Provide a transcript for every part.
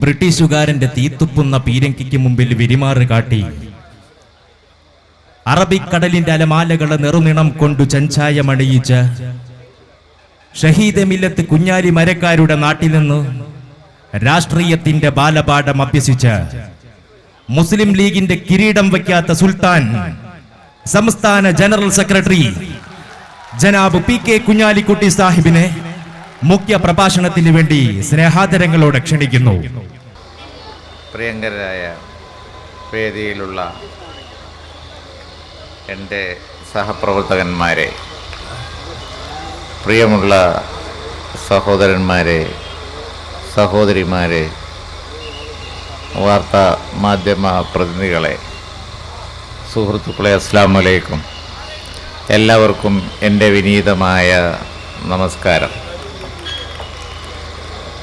ബ്രിട്ടീഷുകാരന്റെ തീത്തുപ്പുന്ന പീരങ്കിക്ക് മുമ്പിൽ വിരിമാറ് കാട്ടി. അറബിക്കടലിന്റെ അലമാലകളെ നെറുനിണം കൊണ്ടു ചഞ്ചായമണിയിച്ച് ഷഹീദ് മില്ലത്ത് കുഞ്ഞാലി മരക്കാരുടെ നാട്ടിൽ നിന്ന് രാഷ്ട്രീയത്തിന്റെ ബാലപാഠം അഭ്യസിച്ച് മുസ്ലിം ലീഗിന്റെ കിരീടം വയ്ക്കാത്ത സുൽത്താൻ സംസ്ഥാന ജനറൽ സെക്രട്ടറി ജനാബ് പി കെ കുഞ്ഞാലിക്കുട്ടി സാഹിബിനെ മുഖ്യ പ്രഭാഷണത്തിന് വേണ്ടി സ്നേഹാദരങ്ങളോടെ ക്ഷണിക്കുന്നു. പ്രിയങ്കരായ വേദിയിലുള്ള എന്റെ സഹപ്രവർത്തകന്മാരെ പ്രിയമുള്ള സഹോദരന്മാരെ സഹോദരിമാരെ വാർത്താ മാധ്യമ പ്രതിനിധികളെ സുഹൃത്തുക്കളെ അസ്സാം വലൈക്കും എല്ലാവർക്കും എന്റെ വിനീതമായ നമസ്കാരം.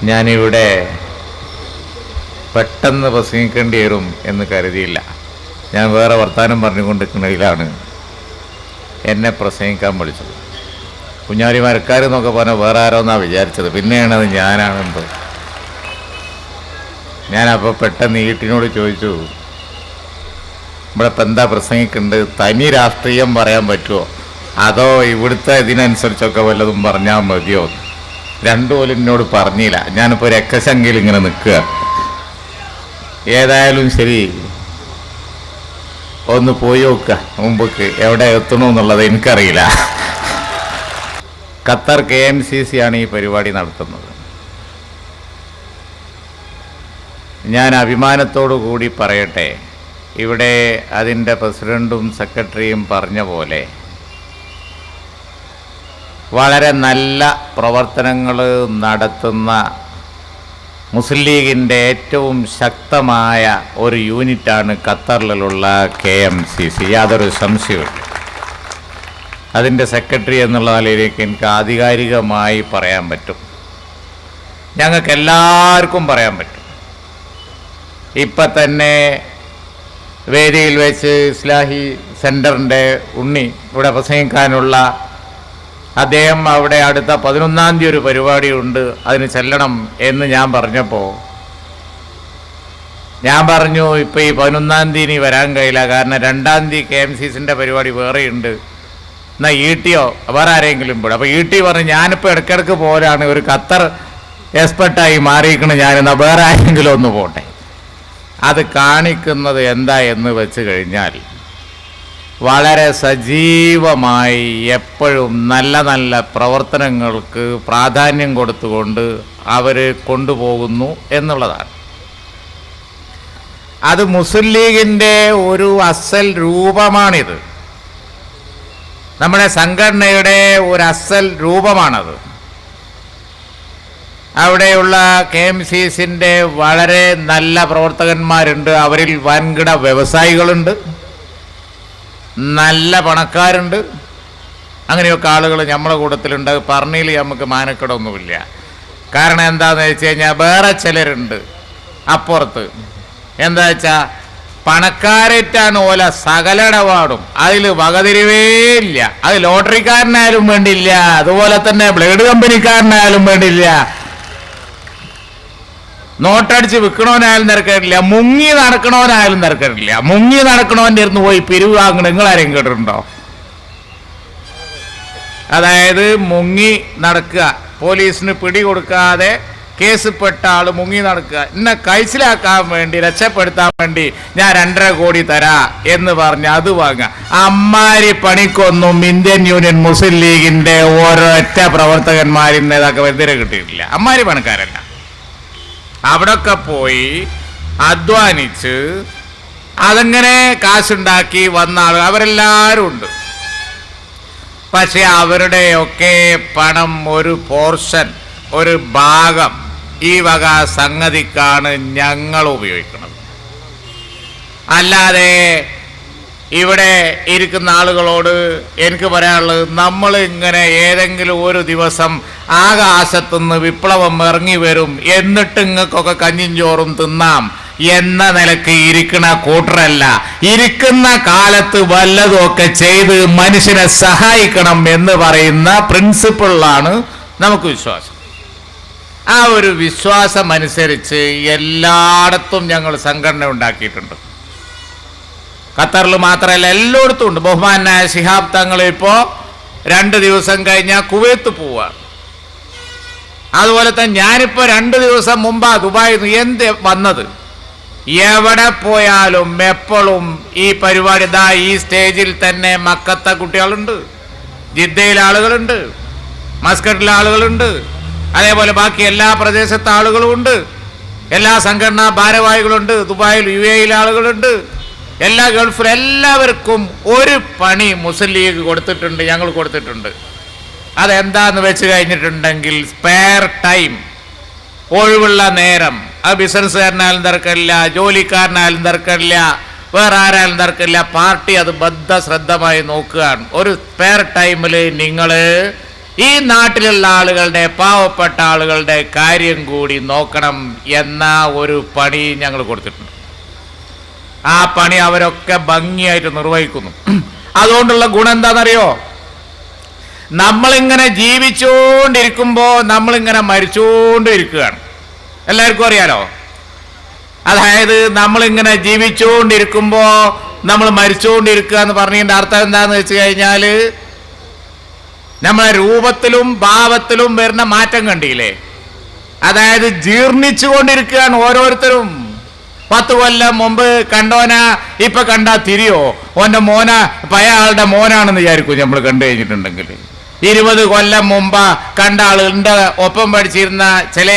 ഞാനിവിടെ പെട്ടെന്ന് പ്രസംഗിക്കേണ്ടി വരും എന്ന് കരുതിയില്ല. ഞാൻ വേറെ വർത്തമാനം പറഞ്ഞുകൊണ്ടിരിക്കുന്നതിലാണ് എന്നെ പ്രസംഗിക്കാൻ വിളിച്ചത്. കുഞ്ഞാലി മരക്കാർ എന്നൊക്കെ പറഞ്ഞാൽ വേറെ ആരോന്നാണ് വിചാരിച്ചത്. പിന്നെയാണ് അത് ഞാനാണെന്ന്. ഞാനപ്പോൾ പെട്ടെന്ന് ഈട്ടിനോട് ചോദിച്ചു ഇവിടെ ഇപ്പം എന്താ പ്രസംഗിക്കുന്നുണ്ട് തനി രാഷ്ട്രീയം പറയാൻ പറ്റുമോ അതോ ഇവിടുത്തെ ഇതിനനുസരിച്ചൊക്കെ വല്ലതും പറഞ്ഞാൽ മതിയോ? രണ്ടു പോലും എന്നോട് പറഞ്ഞില്ല. ഞാനിപ്പോൾ രക്തശങ്കയിൽ ഇങ്ങനെ നിൽക്കുക. ഏതായാലും ശരി. ഒന്ന് പോയി നോക്കുക മുമ്പക്ക് എവിടെ എത്തണമെന്നുള്ളത് എനിക്കറിയില്ല. Qatar K M C C ആണ് ഈ പരിപാടി നടത്തുന്നത്. ഞാൻ അഭിമാനത്തോടു കൂടി പറയട്ടെ. ഇവിടെ അതിന്റെ പ്രസിഡന്റും സെക്രട്ടറിയും പറഞ്ഞ പോലെ വളരെ നല്ല പ്രവർത്തനങ്ങൾ നടത്തുന്ന മുസ്ലിം ലീഗിന്റെ ഏറ്റവും ശക്തമായ ഒരു യൂണിറ്റാണ് ഖത്തറിലുള്ള കെ എം സി സി. യാതൊരു സംശയവും അതിന്റെ സെക്രട്ടറി എന്നുള്ള നിലയിലേക്ക് എനിക്ക് ആധികാരികമായി പറയാൻ പറ്റും. ഞങ്ങൾക്ക് എല്ലാവർക്കും പറയാൻ പറ്റും. ഇപ്പം തന്നെ വേദിയിൽ വെച്ച് ഇസ്ലാഹി സെന്ററിന്റെ ഉണ്ണി ഇവിടെ പ്രസംഗിക്കാനുള്ള അദ്ദേഹം അവിടെ അടുത്ത പതിനൊന്നാം തീയതി ഒരു പരിപാടിയുണ്ട് അതിന് ചെല്ലണം എന്ന് ഞാൻ പറഞ്ഞപ്പോൾ ഞാൻ പറഞ്ഞു ഇപ്പം ഈ പതിനൊന്നാം തീയതി വരാൻ കഴിയില്ല കാരണം രണ്ടാം തീയതി കെ എം സി സിന്റെ പരിപാടി വേറെയുണ്ട് എന്നാൽ ഇ ടിയോ വേറെ ആരെങ്കിലും ഇവിടെ അപ്പോൾ ഇ ടി പറഞ്ഞു ഞാനിപ്പോൾ ഇടയ്ക്കിടയ്ക്ക് പോലാണ് ഒരു ഖത്തർ എക്സ്പെർട്ടായി മാറിയിരിക്കണം ഞാനെന്നാൽ വേറെ ആരെങ്കിലും ഒന്ന് പോട്ടെ. അത് കാണിക്കുന്നത് എന്താ എന്ന് വെച്ച് കഴിഞ്ഞാൽ വളരെ സജീവമായി എപ്പോഴും നല്ല നല്ല പ്രവർത്തനങ്ങൾക്ക് പ്രാധാന്യം കൊടുത്തുകൊണ്ട് അവർ കൊണ്ടുപോകുന്നു എന്നുള്ളതാണ്. അത് മുസ്ലിം ലീഗിന്റെ ഒരു അസൽ രൂപമാണിത്. നമ്മുടെ സംഘടനയുടെ ഒരു അസൽ രൂപമാണത്. അവിടെയുള്ള കെ എം സി സിന്റെ വളരെ നല്ല പ്രവർത്തകന്മാരുണ്ട്. അവരിൽ വൻകിട വ്യവസായികളുണ്ട്. നല്ല പണക്കാരുണ്ട്. അങ്ങനെയൊക്കെ ആളുകൾ നമ്മളെ കൂട്ടത്തിലുണ്ട്. പറഞ്ഞിൽ നമുക്ക് മാനക്കെടൊന്നുമില്ല. കാരണം എന്താണെന്ന് വെച്ച് കഴിഞ്ഞാൽ വേറെ ചിലരുണ്ട് അപ്പുറത്ത്. എന്താ വെച്ചാ പണക്കാരേറ്റാണ് ഓല സകലടപാടും. അതിൽ വകതിരിവേ ഇല്ല. അത് ലോട്ടറിക്കാരനായാലും വേണ്ടില്ല. അതുപോലെ തന്നെ ബ്ലേഡ് കമ്പനിക്കാരനായാലും വേണ്ടില്ല. നോട്ടടിച്ച് വിൽക്കണവനായാലും നിരക്കാറില്ല മുങ്ങി നടക്കണവനായാലും നിരക്കാറില്ല മുങ്ങി നടക്കണവന്റെ ഇരുന്ന് പോയി പിരിവ് വാങ്ങണം നിങ്ങൾ ആരെയും കേട്ടിട്ടുണ്ടോ അതായത് മുങ്ങി നടക്കുക പോലീസിന് പിടി കൊടുക്കാതെ കേസിൽപ്പെട്ട ആൾ മുങ്ങി നടക്കുക എന്നെ കൈസിലാക്കാൻ വേണ്ടി രക്ഷപ്പെടുത്താൻ വേണ്ടി ഞാൻ രണ്ടര കോടി തരാ എന്ന് പറഞ്ഞ് അത് വാങ്ങുക അമ്മാരി പണിക്കൊന്നും ഇന്ത്യൻ യൂണിയൻ മുസ്ലിം ലീഗിന്റെ ഒരൊറ്റ പ്രവർത്തകന്മാരിൽ നേതാക്കൾ വെറുതെ കിട്ടിയിട്ടില്ല അമ്മാരി പണക്കാരല്ല അവിടൊക്കെ പോയി അധ്വാനിച്ച് അതങ്ങനെ കാശുണ്ടാക്കി വന്ന ആളുകൾ അവരെല്ലാവരും ഉണ്ട്. പക്ഷെ അവരുടെയൊക്കെ പണം ഒരു പോർഷൻ ഒരു ഭാഗം ഈ വക സംഗതിക്കാണ് ഞങ്ങൾ ഉപയോഗിക്കുന്നത്. അല്ലാതെ ഇവിടെ ഇരിക്കുന്ന ആളുകളോട് എനിക്ക് പറയാനുള്ളത് നമ്മൾ ഇങ്ങനെ ഏതെങ്കിലും ഒരു ദിവസം ആകാശത്തുനിന്ന് വിപ്ലവം ഇറങ്ങി വരും. എന്നിട്ട് ഇങ്ങക്കൊക്കെ കഞ്ഞിൻ ചോറും തിന്നാം. എന്ന നിലയ്ക്ക് ഇരിക്കുന്ന കൂട്ടരല്ല. ഇരിക്കുന്ന കാലത്ത് വല്ലതുമൊക്കെ ചെയ്ത് മനുഷ്യനെ സഹായിക്കണം എന്ന് പറയുന്ന പ്രിൻസിപ്പിളാണ് നമുക്ക് വിശ്വാസം. ആ ഒരു വിശ്വാസം അനുസരിച്ച് എല്ലായിടത്തും ഞങ്ങൾ സംഘടന ഉണ്ടാക്കിയിട്ടുണ്ട്. ഖത്തറിൽ മാത്രമല്ല എല്ലായിടത്തും ഉണ്ട്. ബഹുമാനായ ശിഹാബ് തങ്ങൾ ഇപ്പോൾ രണ്ട് ദിവസം കഴിഞ്ഞാൽ കുവൈത്ത് പോവാണ് അതുപോലെ തന്നെ ഞാനിപ്പോൾ രണ്ട് ദിവസം മുമ്പ് ദുബായിൽ എന്ത് വന്നത്? എവിടെ പോയാലും എപ്പോഴും ഈ പരിപാടി ദാ ഈ സ്റ്റേജിൽ തന്നെ മക്കത്തെ കുട്ടികളുണ്ട് ജിദ്ദയിലെ ആളുകളുണ്ട് മസ്കറ്റിലെ ആളുകളുണ്ട് അതേപോലെ ബാക്കി എല്ലാ പ്രദേശത്തെ ആളുകളും ഉണ്ട് എല്ലാ സംഘടനാ ഭാരവാഹികളുണ്ട് ദുബായിൽ യു എയിൽ ആളുകളുണ്ട് എല്ലാ ഗൾഫിലും എല്ലാവർക്കും ഒരു പണി മുസ്ലിം ലീഗ് കൊടുത്തിട്ടുണ്ട് ഞങ്ങൾ കൊടുത്തിട്ടുണ്ട്. അതെന്താന്ന് വെച്ച് കഴിഞ്ഞിട്ടുണ്ടെങ്കിൽ സ്പെയർ ടൈം ഒഴിവുള്ള നേരം. അത് ബിസിനസ്സുകാരനായാലും തിരക്കില്ല ജോലിക്കാരനായാലും തിരക്കില്ല വേറെ ആരായാലും തിരക്കില്ല പാർട്ടി അത് ബദ്ധ ശ്രദ്ധമായി നോക്കുകയാണ്. ഒരു സ്പെയർ ടൈമിൽ നിങ്ങൾ ഈ നാട്ടിലുള്ള ആളുകളുടെ പാവപ്പെട്ട ആളുകളുടെ കാര്യം കൂടി നോക്കണം എന്ന ഒരു പണി ഞങ്ങൾ കൊടുത്തിട്ടുണ്ട്. ആ പണി അവരൊക്കെ ഭംഗിയായിട്ട് നിർവഹിക്കുന്നു. അതുകൊണ്ടുള്ള ഗുണം എന്താണെന്നറിയോ? നമ്മളിങ്ങനെ ജീവിച്ചുകൊണ്ടിരിക്കുമ്പോൾ നമ്മളിങ്ങനെ മരിച്ചുകൊണ്ടിരിക്കുകയാണ് എല്ലാവർക്കും അറിയാലോ? അതായത് നമ്മളിങ്ങനെ ജീവിച്ചുകൊണ്ടിരിക്കുമ്പോൾ നമ്മൾ മരിച്ചുകൊണ്ടിരിക്കുക എന്ന് പറഞ്ഞതിന്റെ അർത്ഥം എന്താന്ന് വെച്ച് കഴിഞ്ഞാൽ നമ്മളെ രൂപത്തിലും ഭാവത്തിലും വരുന്ന മാറ്റം കണ്ടില്ലേ? അതായത് ജീർണിച്ചുകൊണ്ടിരിക്കുകയാണ് ഓരോരുത്തരും. പത്ത് കൊല്ലം മുമ്പ് കണ്ടോന ഇപ്പൊ കണ്ടാ തിരിയോ? ഓന്റെ മോന പഴയ ആളുടെ മോനാണെന്ന് വിചാരിക്കും നമ്മൾ കണ്ടു കഴിഞ്ഞിട്ടുണ്ടെങ്കിൽ ഇരുപത് കൊല്ലം മുമ്പ് കണ്ട ആൾ എന്റെ ഒപ്പം പഠിച്ചിരുന്ന ചില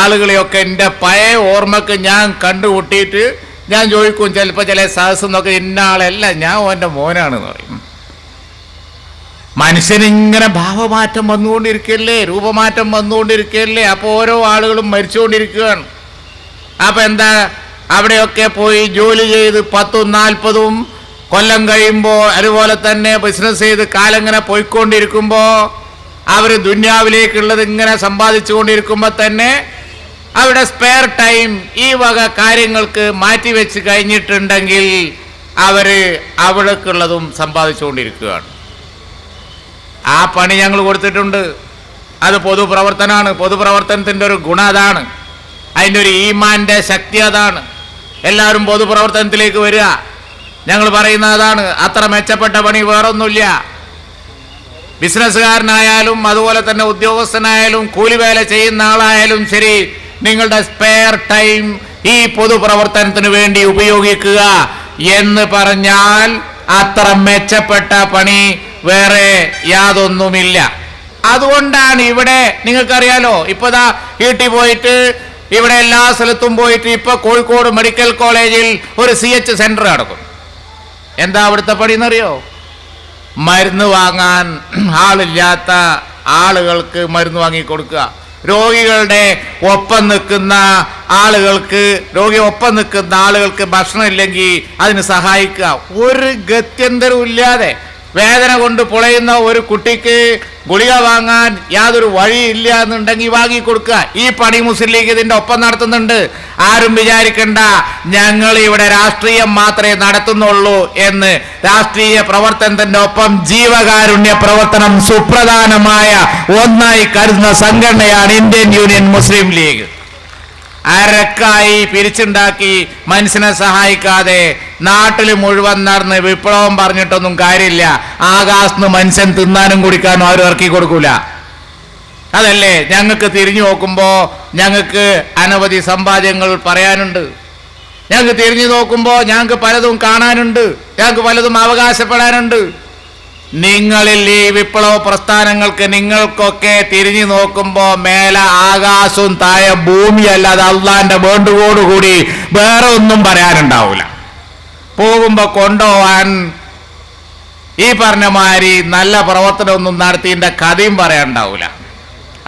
ആളുകളെയൊക്കെ എന്റെ പഴയ ഓർമ്മക്ക് ഞാൻ കണ്ടുകൂട്ടിയിട്ട് ഞാൻ ചോദിക്കും ചിലപ്പോൾ ചില സഹസ് എന്നൊക്കെ ഇന്ന ആളല്ല ഞാൻ ഓന്റെ മോനാണെന്ന് പറയും. മനുഷ്യനിങ്ങനെ ഭാവമാറ്റം വന്നുകൊണ്ടിരിക്കല്ലേ രൂപമാറ്റം വന്നുകൊണ്ടിരിക്കല്ലേ അപ്പോൾ ഓരോ ആളുകളും മരിച്ചുകൊണ്ടിരിക്കുകയാണ്. അപ്പൊ എന്താ അവിടെയൊക്കെ പോയി ജോലി ചെയ്ത് പത്തും നാൽപ്പതും കൊല്ലം കഴിയുമ്പോൾ അതുപോലെ തന്നെ ബിസിനസ് ചെയ്ത് കാലം ഇങ്ങനെ പോയിക്കൊണ്ടിരിക്കുമ്പോൾ അവർ ദുന്യാവിലേക്കുള്ളത് ഇങ്ങനെ സമ്പാദിച്ചു കൊണ്ടിരിക്കുമ്പോൾ തന്നെ അവരുടെ സ്പെയർ ടൈം ഈ വക കാര്യങ്ങൾക്ക് മാറ്റി വെച്ച് കഴിഞ്ഞിട്ടുണ്ടെങ്കിൽ അവർ അവിടേക്കുള്ളതും സമ്പാദിച്ചുകൊണ്ടിരിക്കുകയാണ്. ആ പണി ഞങ്ങൾ കൊടുത്തിട്ടുണ്ട്. അത് പൊതുപ്രവർത്തനമാണ് പൊതുപ്രവർത്തനത്തിന്റെ ഒരു ഗുണം അതാണ്. അതിന്റെ ഒരു ഈമാന്റെ ശക്തി അതാണ്. എല്ലാവരും പൊതുപ്രവർത്തനത്തിലേക്ക് വരിക. ഞങ്ങൾ പറയുന്ന അതാണ്. അത്ര മെച്ചപ്പെട്ട പണി വേറൊന്നുമില്ല. ബിസിനസ്സുകാരനായാലും അതുപോലെ തന്നെ ഉദ്യോഗസ്ഥനായാലും കൂലിവേല ചെയ്യുന്ന ആളായാലും ശരി നിങ്ങളുടെ സ്പെയർ ടൈം ഈ പൊതുപ്രവർത്തനത്തിന് വേണ്ടി ഉപയോഗിക്കുക എന്ന് പറഞ്ഞാൽ അത്ര മെച്ചപ്പെട്ട പണി വേറെ യാതൊന്നുമില്ല. അതുകൊണ്ടാണ് ഇവിടെ നിങ്ങൾക്കറിയാലോ ഇപ്പൊ ദാ വീട്ടിൽ പോയിട്ട് ഇവിടെ എല്ലാ സ്ഥലത്തും പോയിട്ട് ഇപ്പൊ കോഴിക്കോട് മെഡിക്കൽ കോളേജിൽ ഒരു സി എച്ച് സെന്റർ നടക്കും എന്താ അവിടുത്തെ പണി എന്നറിയോ? മരുന്ന് വാങ്ങാൻ ആളില്ലാത്ത ആളുകൾക്ക് മരുന്ന് വാങ്ങി കൊടുക്കുക. രോഗികളുടെ ഒപ്പം നിൽക്കുന്ന ആളുകൾക്ക് രോഗി ഒപ്പം നിൽക്കുന്ന ആളുകൾക്ക് ഭക്ഷണം ഇല്ലെങ്കിൽ അതിന് സഹായിക്കുക. ഒരു ഗത്യന്തരവും ഇല്ലാതെ വേദന കൊണ്ട് പുളയുന്ന ഒരു കുട്ടിക്ക് ഗുളിക വാങ്ങാൻ യാതൊരു വഴിയില്ല എന്നുണ്ടെങ്കിൽ വാങ്ങി കൊടുക്കുക. ഈ പണി മുസ്ലിം ലീഗ് ഇതിന്റെ ഒപ്പം നടത്തുന്നുണ്ട്. ആരും വിചാരിക്കണ്ട ഞങ്ങൾ ഇവിടെ രാഷ്ട്രീയം മാത്രമേ നടത്തുന്നുള്ളൂ എന്ന് രാഷ്ട്രീയ പ്രവർത്തനത്തിന്റെ ഒപ്പം ജീവകാരുണ്യ പ്രവർത്തനം സുപ്രധാനമായ ഒന്നായി കരുതുന്ന സംഘടനയാണ് ഇന്ത്യൻ യൂണിയൻ മുസ്ലിം ലീഗ്. അരക്കായി പിരിച്ചുണ്ടാക്കി മനുഷ്യനെ സഹായിക്കാതെ നാട്ടിൽ മുഴുവൻ നടന്ന് വിപ്ലവം പറഞ്ഞിട്ടൊന്നും കാര്യമില്ല. ആകാശന്ന് മനുഷ്യൻ തിന്നാനും കുടിക്കാനും ആരും ഇറക്കി കൊടുക്കൂല. അതല്ലേ? ഞങ്ങൾക്ക് തിരിഞ്ഞു നോക്കുമ്പോൾ ഞങ്ങൾക്ക് അനവധി സമ്പാദ്യങ്ങൾ പറയാനുണ്ട്. ഞങ്ങൾക്ക് തിരിഞ്ഞു നോക്കുമ്പോൾ ഞങ്ങൾക്ക് പലതും കാണാനുണ്ട്. ഞങ്ങൾക്ക് പലതും അവകാശപ്പെടാനുണ്ട്. നിങ്ങളിൽ ഈ വിപ്ലവ പ്രസ്ഥാനങ്ങൾക്ക് നിങ്ങൾക്കൊക്കെ തിരിഞ്ഞു നോക്കുമ്പോ മേലെ ആകാശവും താഴെ ഭൂമിയല്ലാതെ അള്ളാന്റെ വേണ്ടുകോടുകൂടി വേറെ ഒന്നും പറയാനുണ്ടാവില്ല പോകുമ്പോ കൊണ്ടുപോവാൻ ഈ പറഞ്ഞ മാതിരി നല്ല പ്രവർത്തനമൊന്നും നടത്തിയതിന്റെ കഥയും പറയാനുണ്ടാവില്ല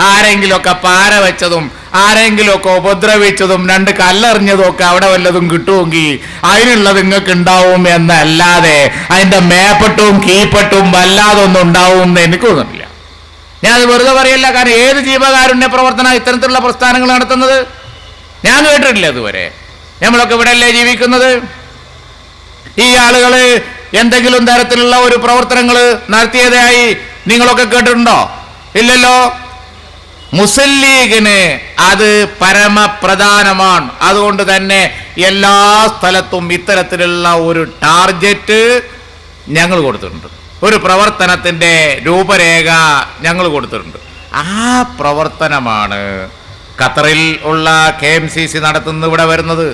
ആരെങ്കിലുമൊക്കെ പാര വെച്ചതും ആരെങ്കിലുമൊക്കെ ഉപദ്രവിച്ചതും രണ്ട് കല്ലെറിഞ്ഞതും ഒക്കെ അവിടെ വല്ലതും കിട്ടുമെങ്കിൽ അതിനുള്ളത് നിങ്ങൾക്ക് ഉണ്ടാവും എന്നല്ലാതെ അതിന്റെ മേപ്പെട്ടും കീപ്പെട്ടും വല്ലാതൊന്നും ഉണ്ടാവും എന്ന് എനിക്ക് തോന്നുന്നില്ല. ഞാൻ അത് വെറുതെ പറയല്ല കാരണം ഏത് ജീവകാരുണ്യ പ്രവർത്തന ഇത്തരത്തിലുള്ള പ്രസ്ഥാനങ്ങൾ നടത്തുന്നത്? ഞാൻ കേട്ടിട്ടില്ല ഇതുവരെ. നമ്മളൊക്കെ ഇവിടെയല്ലേ ജീവിക്കുന്നത്? ഈ ആളുകൾ എന്തെങ്കിലും തരത്തിലുള്ള ഒരു പ്രവർത്തനങ്ങൾ നടത്തിയതായി നിങ്ങളൊക്കെ കേട്ടിട്ടുണ്ടോ? ഇല്ലല്ലോ? മുസ്ലിം ലീഗിന് അത് പരമപ്രധാനമാണ്. അതുകൊണ്ട് തന്നെ എല്ലാ സ്ഥലത്തും ഇത്തരത്തിലുള്ള ഒരു ടാർഗറ്റ് ഞങ്ങൾ കൊടുത്തിട്ടുണ്ട്. ഒരു പ്രവർത്തനത്തിന്റെ രൂപരേഖ ഞങ്ങൾ കൊടുത്തിട്ടുണ്ട്. ആ പ്രവർത്തനമാണ് ഖത്തറിൽ ഉള്ള കെ എം സി സി നടത്തുന്നത് ഇവിടെ വരുന്നത്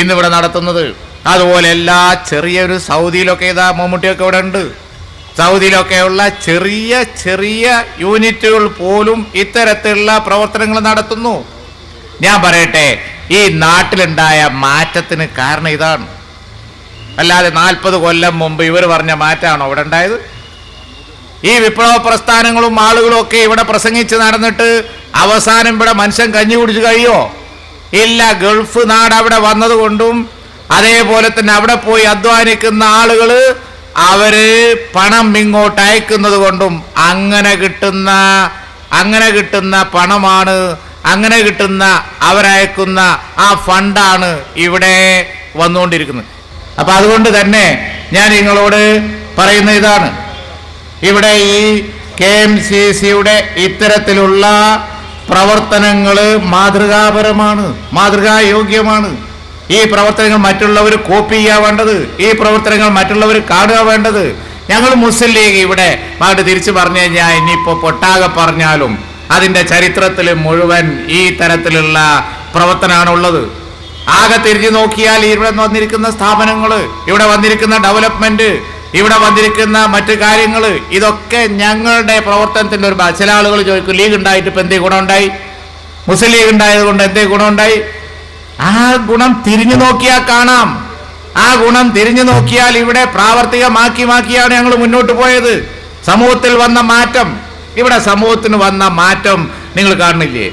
ഇന്നിവിടെ നടത്തുന്നത്. അതുപോലെ എല്ലാ ചെറിയൊരു സൗദിയിലൊക്കെ ഇതാ മമ്മൂട്ടിയൊക്കെ ഇവിടെ ഉണ്ട്. സൗദിയിലൊക്കെയുള്ള ചെറിയ ചെറിയ യൂണിറ്റുകൾ പോലും ഇത്തരത്തിലുള്ള പ്രവർത്തനങ്ങൾ നടത്തുന്നു. ഞാൻ പറയട്ടെ ഈ നാട്ടിലുണ്ടായ മാറ്റത്തിന് കാരണം ഇതാണ്. അല്ലാതെ നാൽപ്പത് കൊല്ലം മുമ്പ് ഇവർ പറഞ്ഞ മാറ്റമാണോ ഇവിടെ ഉണ്ടായത്? ഈ വിപ്ലവ പ്രസ്ഥാനങ്ങളും ആളുകളും ഒക്കെ ഇവിടെ പ്രസംഗിച്ച് നടന്നിട്ട് അവസാനം ഇവിടെ മനുഷ്യൻ കഞ്ഞി കുടിച്ച് കഴിയോ? ഇല്ല ഗൾഫ് നാട് അവിടെ വന്നതുകൊണ്ടും അതേപോലെ തന്നെ അവിടെ പോയി അധ്വാനിക്കുന്ന ആളുകൾ അവർ പണം ഇങ്ങോട്ട് അയക്കുന്നത് കൊണ്ടും അങ്ങനെ കിട്ടുന്ന അങ്ങനെ കിട്ടുന്ന പണമാണ് അങ്ങനെ കിട്ടുന്ന അവരയക്കുന്ന ആ ഫണ്ടാണ് ഇവിടെ വന്നുകൊണ്ടിരിക്കുന്നത്. അപ്പൊ അതുകൊണ്ട് തന്നെ ഞാൻ നിങ്ങളോട് പറയുന്ന ഇതാണ്. ഇവിടെ ഈ കെ എം സി സിയുടെ ഇത്തരത്തിലുള്ള പ്രവർത്തനങ്ങൾ മാതൃകാപരമാണ് മാതൃകായോഗ്യമാണ്. ഈ പ്രവർത്തനങ്ങൾ മറ്റുള്ളവർ കോപ്പി ചെയ്യാൻ വേണ്ടത്? ഈ പ്രവർത്തനങ്ങൾ മറ്റുള്ളവർ കാണുക വേണ്ടത്? ഞങ്ങൾ മുസ്ലിം ലീഗ് ഇവിടെ മാട്ട് തിരിച്ചു പറഞ്ഞു കഴിഞ്ഞാൽ ഇനിയിപ്പോ പൊട്ടാകെ പറഞ്ഞാലും അതിന്റെ ചരിത്രത്തിൽ മുഴുവൻ ഈ തരത്തിലുള്ള പ്രവർത്തനമാണുള്ളത്. ആകെ തിരിഞ്ഞു നോക്കിയാൽ ഇവിടെ വന്നിരിക്കുന്ന സ്ഥാപനങ്ങൾ ഇവിടെ വന്നിരിക്കുന്ന ഡെവലപ്മെന്റ് ഇവിടെ വന്നിരിക്കുന്ന മറ്റു കാര്യങ്ങൾ ഇതൊക്കെ ഞങ്ങളുടെ പ്രവർത്തനത്തിന്റെ ഒരു. ചില ആളുകൾ ചോദിക്കും ലീഗ് ഉണ്ടായിട്ട് ഇപ്പൊ എന്തേ ഗുണമുണ്ടായി? മുസ്ലിം ലീഗ് ഉണ്ടായത് കൊണ്ട് എന്തേ ഗുണമുണ്ടായി? ആ ഗുണം തിരിഞ്ഞു നോക്കിയാൽ കാണാം. ആ ഗുണം തിരിഞ്ഞു നോക്കിയാൽ ഇവിടെ പ്രാവർത്തികമാക്കി മാക്കിയാണ് ഞങ്ങൾ മുന്നോട്ട് പോയത്. സമൂഹത്തിൽ വന്ന മാറ്റം ഇവിടെ സമൂഹത്തിന് വന്ന മാറ്റം നിങ്ങൾ കാണുന്നില്ലേ?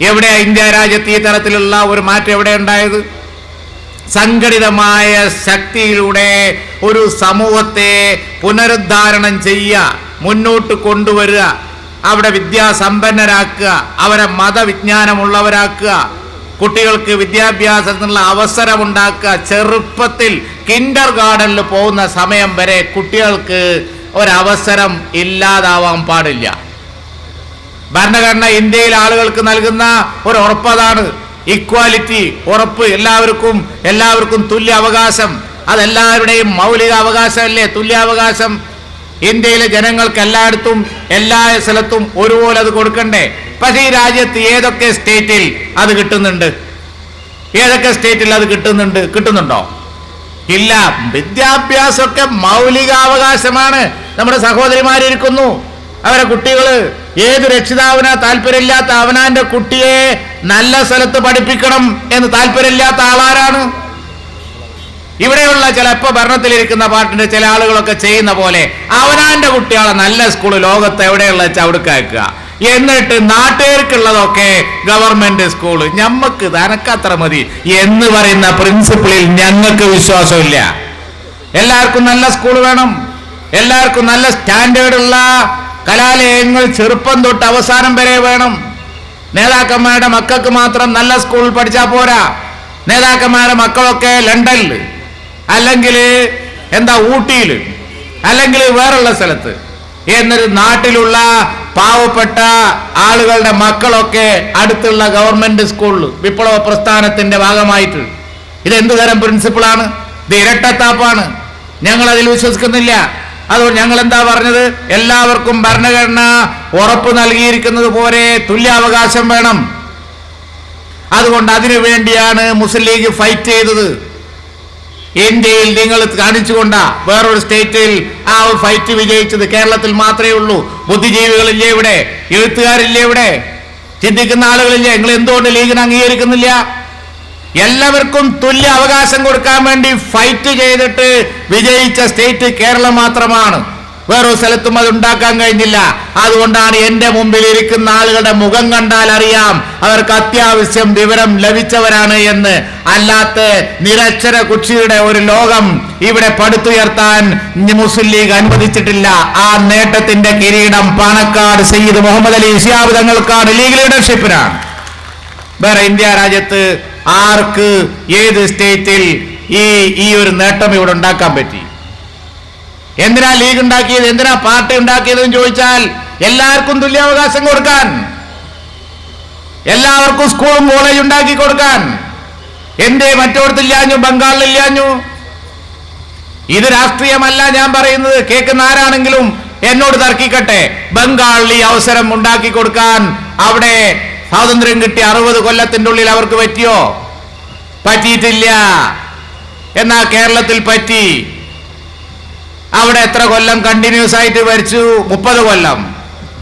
എവിടെ ഇന്ത്യ രാജ്യത്ത് ഈ തരത്തിലുള്ള ഒരു മാറ്റം എവിടെ ഉണ്ടായത്? സംഘടിതമായ ശക്തിയിലൂടെ ഒരു സമൂഹത്തെ പുനരുദ്ധാരണം ചെയ്യുക മുന്നോട്ട് കൊണ്ടുവരിക അവിടെ വിദ്യാസമ്പന്നരാക്കുക അവരെ മതവിജ്ഞാനമുള്ളവരാക്കുക കുട്ടികൾക്ക് വിദ്യാഭ്യാസത്തിനുള്ള അവസരമുണ്ടാക്കുക. ചെറുപ്പത്തിൽ കിൻഡർ ഗാർഡനിൽ പോകുന്ന സമയം വരെ കുട്ടികൾക്ക് ഒരവസരം ഇല്ലാതാവാൻ പാടില്ല. ഭരണഘടന ഇന്ത്യയിൽ ആളുകൾക്ക് നൽകുന്ന ഒരു ഉറപ്പതാണ് ഇക്വാലിറ്റി ഉറപ്പ് എല്ലാവർക്കും എല്ലാവർക്കും തുല്യ അവകാശം അതെല്ലാവരുടെയും മൗലിക അവകാശമല്ലേ തുല്യാവകാശം. ഇന്ത്യയിലെ ജനങ്ങൾക്ക് എല്ലായിടത്തും എല്ലാ സ്ഥലത്തും ഒരുപോലെ അത് കൊടുക്കണ്ടേ? പക്ഷേ ഈ രാജ്യത്ത് ഏതൊക്കെ സ്റ്റേറ്റിൽ അത് കിട്ടുന്നുണ്ട്? ഏതൊക്കെ സ്റ്റേറ്റിൽ അത് കിട്ടുന്നുണ്ട്? കിട്ടുന്നുണ്ടോ? ഇല്ല. വിദ്യാഭ്യാസമൊക്കെ മൗലികാവകാശമാണ്. നമ്മുടെ സഹോദരിമാരിയ്ക്കുന്നു അവരെ കുട്ടികൾ ഏത് രക്ഷിതാവിനാ താല്പര്യമില്ലാത്ത അവനാന്റെ കുട്ടിയെ നല്ല സ്ഥലത്ത് പഠിപ്പിക്കണം എന്ന് താല്പര്യമില്ലാത്ത ആളാരാണ്? ഇവിടെയുള്ള ചില ഇപ്പൊ ഭരണത്തിലിരിക്കുന്ന പാർട്ടിന്റെ ചില ആളുകളൊക്കെ ചെയ്യുന്ന പോലെ അവനാന്റെ കുട്ടികളെ നല്ല സ്കൂൾ ലോകത്ത് എവിടെയുള്ള കേൾക്കുക എന്നിട്ട് നാട്ടുകാർക്കുള്ളതൊക്കെ ഗവൺമെന്റ് സ്കൂൾ ഞമ്മക്ക് തനക്കത്ര മതി എന്ന് പറയുന്ന പ്രിൻസിപ്പിളിൽ ഞങ്ങൾക്ക് വിശ്വാസമില്ല. എല്ലാവർക്കും നല്ല സ്കൂൾ വേണം. എല്ലാവർക്കും നല്ല സ്റ്റാൻഡേർഡുള്ള കലാലയങ്ങൾ ചെറുപ്പം തൊട്ട് അവസാനം വരെ വേണം. നേതാക്കന്മാരുടെ മക്കൾക്ക് മാത്രം നല്ല സ്കൂളിൽ പഠിച്ചാൽ പോരാ. നേതാക്കന്മാരുടെ മക്കളൊക്കെ ലണ്ടനിൽ അല്ലെങ്കിൽ എന്താ ഊട്ടിയിൽ അല്ലെങ്കിൽ വേറുള്ള സ്ഥലത്ത്. എന്നൊരു നാട്ടിലുള്ള പാവപ്പെട്ട ആളുകളുടെ മക്കളൊക്കെ അടുത്തുള്ള ഗവൺമെന്റ് സ്കൂളിൽ വിപ്ലവ പ്രസ്ഥാനത്തിന്റെ ഭാഗമായിട്ട്. ഇത് എന്ത് തരം പ്രിൻസിപ്പിളാണ്? ഇത് ഇരട്ടത്താപ്പാണ്. ഞങ്ങൾ അതിൽ വിശ്വസിക്കുന്നില്ല. അതുകൊണ്ട് ഞങ്ങൾ എന്താ പറഞ്ഞത്? എല്ലാവർക്കും ഭരണഘടന ഉറപ്പ് നൽകിയിരിക്കുന്നത് പോലെ തുല്യാവകാശം വേണം. അതുകൊണ്ട് അതിനു വേണ്ടിയാണ് മുസ്ലിം ലീഗ് ഫൈറ്റ് ചെയ്തത്. ഇന്ത്യയിൽ നിങ്ങൾ കാണിച്ചുകൊണ്ട വേറൊരു സ്റ്റേറ്റിൽ ആ ഒരു ഫൈറ്റ് വിജയിച്ചത് കേരളത്തിൽ മാത്രമേ ഉള്ളൂ. ബുദ്ധിജീവികളില്ലേ ഇവിടെ? എഴുത്തുകാരില്ലേ ഇവിടെ? ചിന്തിക്കുന്ന ആളുകളില്ലേ? നിങ്ങൾ എന്തുകൊണ്ട് ലീഗിനെ അംഗീകരിക്കുന്നില്ല? എല്ലാവർക്കും തുല്യ അവകാശം കൊടുക്കാൻ വേണ്ടി ഫൈറ്റ് ചെയ്തിട്ട് വിജയിച്ച സ്റ്റേറ്റ് കേരളം മാത്രമാണ്. വേറൊരു സ്ഥലത്തും അത് ഉണ്ടാക്കാൻ കഴിഞ്ഞില്ല. അതുകൊണ്ടാണ് എന്റെ മുമ്പിൽ ഇരിക്കുന്ന ആളുകളുടെ മുഖം കണ്ടാൽ അറിയാം അവർക്ക് അത്യാവശ്യം വിവരം ലഭിച്ചവരാണ് എന്ന്. അല്ലാത്ത നിരക്ഷര കുക്ഷിയുടെ ഒരു ലോകം ഇവിടെ പടുത്തുയർത്താൻ മുസ്ലിം ലീഗ് അനുവദിച്ചിട്ടില്ല. ആ നേട്ടത്തിന്റെ കിരീടം പാണക്കാട് സയ്യിദ് മുഹമ്മദ് അലി ഇസ്ലാബ് തങ്ങൾക്കാണ് ലീഗ് ലീഡർഷിപ്പിനാണ്. വേറെ ഇന്ത്യ രാജ്യത്ത് ആർക്ക് ഏത് സ്റ്റേറ്റിൽ ഈ ഈ ഒരു നേട്ടം ഇവിടെ ഉണ്ടാക്കാൻ പറ്റി? എന്തിനാ ലീഗ് ഉണ്ടാക്കിയത്? എന്തിനാ പാർട്ടി ഉണ്ടാക്കിയതെന്ന് ചോദിച്ചാൽ എല്ലാവർക്കും തുല്യാവകാശം കൊടുക്കാൻ എല്ലാവർക്കും സ്കൂളും കോളേജ് ഉണ്ടാക്കി കൊടുക്കാൻ. എന്തേ മറ്റോടത്തില്ലാഞ്ഞു ബംഗാളിലില്ലാഞ്ഞു ഇത് രാഷ്ട്രീയമല്ല ഞാൻ പറയുന്നത്. കേൾക്കുന്ന ആരാണെങ്കിലും എന്നോട് തർക്കിക്കട്ടെ. ബംഗാളിൽ ഈ അവസരം ഉണ്ടാക്കി കൊടുക്കാൻ അവിടെ സ്വാതന്ത്ര്യം കിട്ടി അറുപത് കൊല്ലത്തിന്റെ ഉള്ളിൽ അവർക്ക് പറ്റിയോ? പറ്റിയിട്ടില്ല. എന്നാ കേരളത്തിൽ പറ്റി. അവിടെ എത്ര കൊല്ലം കണ്ടിന്യൂസ് ആയിട്ട് ഭരിച്ചു? മുപ്പത് കൊല്ലം.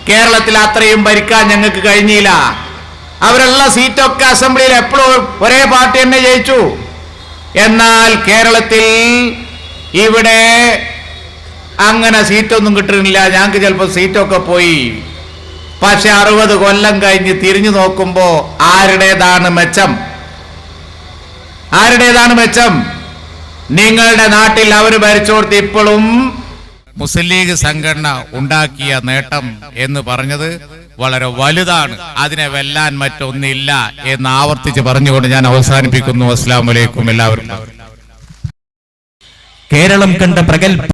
കേരളത്തിൽ അത്രയും ഭരിക്കാൻ ഞങ്ങൾക്ക് കഴിഞ്ഞില്ല. അവരുള്ള സീറ്റൊക്കെ അസംബ്ലിയിൽ എപ്പോഴും ഒരേ പാർട്ടി തന്നെ ജയിച്ചു. എന്നാൽ കേരളത്തിൽ ഇവിടെ അങ്ങനെ സീറ്റൊന്നും കിട്ടുന്നില്ല. ഞങ്ങൾക്ക് ചിലപ്പോൾ സീറ്റൊക്കെ പോയി. പക്ഷെ അറുപത് കൊല്ലം കഴിഞ്ഞ് തിരിഞ്ഞു നോക്കുമ്പോൾ ആരുടേതാണ് മെച്ചം? ആരുടേതാണ് മെച്ചം? നിങ്ങളുടെ നാട്ടിൽ അവർ ഭരിച്ചോർത്ത് ഇപ്പോഴും മുസ്ലിം ലീഗ് സംഘടന ഉണ്ടാക്കിയ നേട്ടം എന്ന് പറഞ്ഞത് വളരെ വലുതാണ്. അതിനെ വെല്ലാൻ മറ്റൊന്നില്ല എന്ന് ആവർത്തിച്ച് പറഞ്ഞുകൊണ്ട് ഞാൻ അവസാനിപ്പിക്കുന്നു. അസ്സാം വലൈക്കും എല്ലാവർക്കും. കേരളം കണ്ട പ്രഗത്ഭ